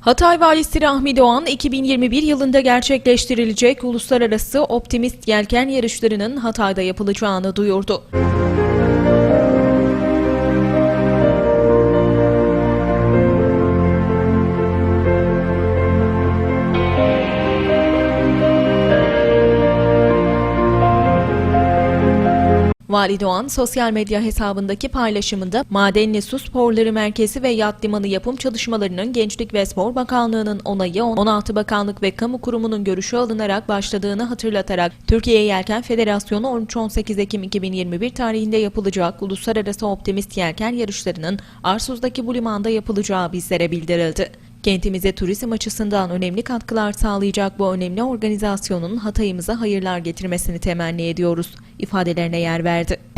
Hatay Valisi Rahmi Doğan, 2021 yılında gerçekleştirilecek uluslararası optimist yelken yarışlarının Hatay'da yapılacağını duyurdu. Vali Doğan sosyal medya hesabındaki paylaşımında Madenli Su Sporları Merkezi ve Yat Limanı yapım çalışmalarının Gençlik ve Spor Bakanlığı'nın onayı 16 bakanlık ve kamu kurumunun görüşü alınarak başladığını hatırlatarak Türkiye Yelken Federasyonu 13-18 Ekim 2021 tarihinde yapılacak Uluslararası Optimist Yelken yarışlarının Arsuz'daki bu limanda yapılacağı bizlere bildirildi. Kentimize turizm açısından önemli katkılar sağlayacak bu önemli organizasyonun Hatay'ımıza hayırlar getirmesini temenni ediyoruz ifadelerine yer verdi.